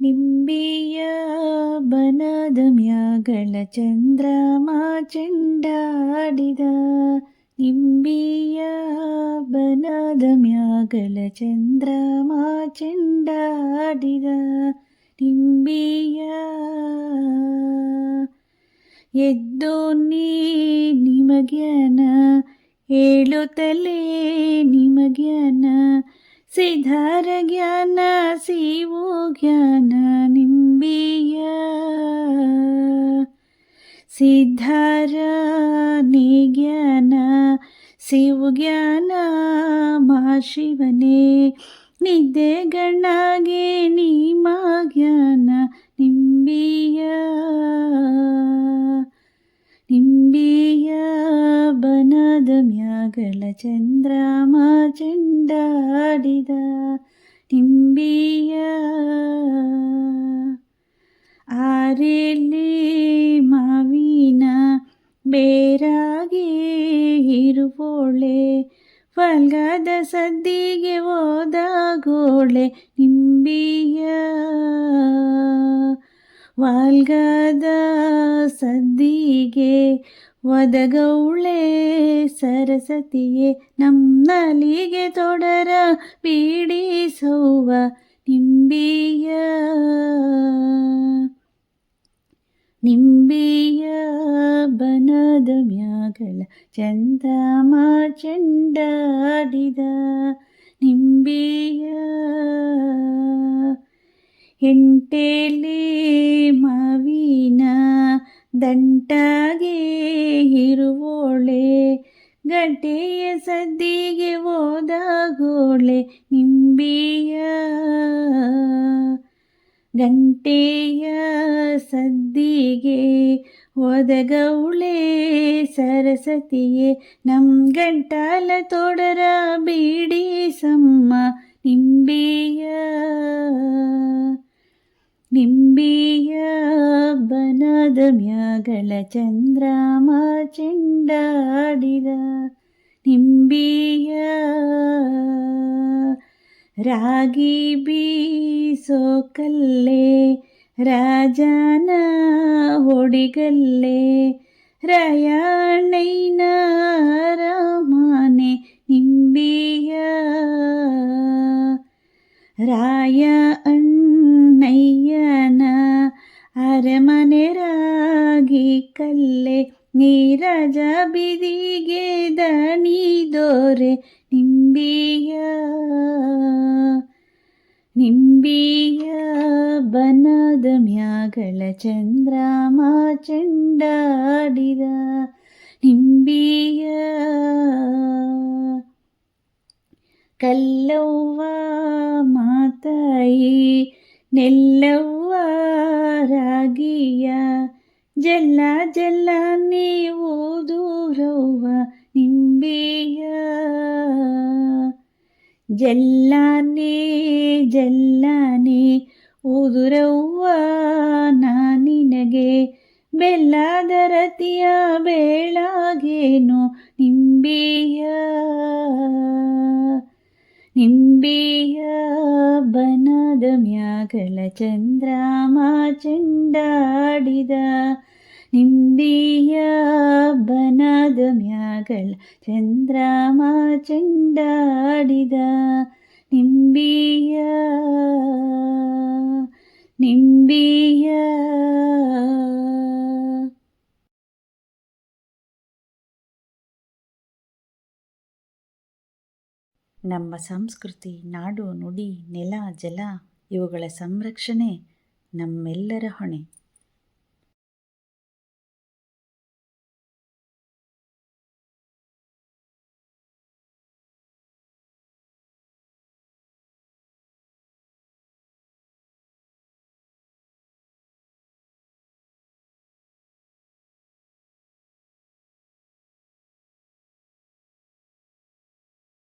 ನಿಂಬಿಯ ಬನದ ಮ್ಯಾಗಳ ಚಂದ್ರಮ ಚೆಂಡಾಡಿದ. ನಿಂಬಿಯ ಬನದ ಮ್ಯಾಗಳ ಚಂದ್ರಮ ಚೆಂಡಾಡಿದ. ನಿಂಬಿಯ ಎದ್ದು ನೀ ನಿಮಗ್ಯಾನ, ಹೇಳುತ್ತಲೇ ನಿಮಗ್ಯಾನ ಸಿದ್ಧಾರ ಜ್ಞಾನ ಸಿವು ಜ್ಞಾನ ನಿಂಬಿಯ. ಸಿದ್ಧಾರ ನೀ ಜ್ಞಾನ ಸಿವು ಜ್ಞಾನ ಮಾ ಶಿವನೇ. ನಿದ್ದೆ ಬನದ ಚಂದ್ರ ಚಂಡಾಡಿದ ನಿಂಬಿಯ ಆರೆಲ್ಲಿ ಮಾವಿನ ಬೇರಾಗಿ ಇರುವೋಳೆ ಫಲ್ಗದ ಸದ್ದಿಗೆ ಹೋದಾಗೋಳೆ ನಿಂಬಿಯ. ವಾಲ್ಗದ ಸದ್ದಿಗೆ ಒದಗೌಳೆ ಸರಸ್ವತಿಯೇ ನಮ್ಮಲಿಗೆ ತೊಡರ ಬೀಡಿಸೌವ ನಿಂಬಿಯ. ನಿಂಬಿಯ ಬನದ ಮ್ಯಾಗಳ ಚಂದಮ ಚೆಂಡಾಡಿದ. ನಿಂಬಿಯ ಎಂಟೇಲಿ ಮಾವಿನ ದಂಟಾಗೆ ಇರುವೋಳೆ, ಗಂಟೆಯ ಸದ್ದಿಗೆ ಹೋದಾಗೋಳೆ ನಿಂಬಿಯ. ಗಂಟೆಯ ಸದ್ದಿಗೆ ಒದಗೌಳೆ ಸರಸ್ವತಿಯೇ, ನಮ್ ಗಂಟಾಲ ತೋಡರ ಬೀಡಿ ನಿಂಬಿಯ ಚಂದ್ರಮ ಚೆಂಡಾಡಿದ ನಿಂಬಿಯ ರಾಗಿ ಬೀಸೋ ಕಲ್ಲೇ ರಾಜನ ಹೊಡಿಗಲ್ಲೆ ರಾಯಣ್ಣಯ್ಯನ ರಾಮನೆ ನಿಂಬಿಯ ರಾಯ ಅಣ್ಣಯ್ಯನ ಅರಮನೆ ಕಲ್ಲೆ ನೀರಜ ಬಿದಿಗೆ ದಣಿದೋರೆ ನಿಂಬಿಯ ನಿಂಬಿಯ ಬನದ ಮ್ಯಾಗಳ ಚಂದ್ರಮ ಚೆಂಡಾಡಿದ ನಿಂಬಿಯ ಕಲ್ಲವ್ವ ಮಾತಾಯಿ ನೆಲ್ಲವ್ವ ನಿಂಬಿಯ ಜಲ್ಲಾನೆ ಜಲ್ಲಾನೆ, ಉದುರವ್ವ ನಾನಿನಗೆ ಬೆಲ್ಲದ ರತಿಯ ಬೇಳಾಗೇನು ನಿಂಬೆಯ? ನಿಂಬೆಯ ಬನದ ಮ್ಯಾಗಳ ಚಂದ್ರಾಮ ಚಂಡಾಡಿದ ನಿಂಬಿಯ ಬನದ ಮ್ಯಾಗಳ ಚಂದ್ರಮ ಚೆಂಡಾಡಿದ ನಿಂಬಿಯ ನಿಂಬಿಯ. ನಮ್ಮ ಸಂಸ್ಕೃತಿ, ನಾಡು, ನುಡಿ, ನೆಲ, ಜಲ ಇವುಗಳ ಸಂರಕ್ಷಣೆ ನಮ್ಮೆಲ್ಲರ ಹೊಣೆ.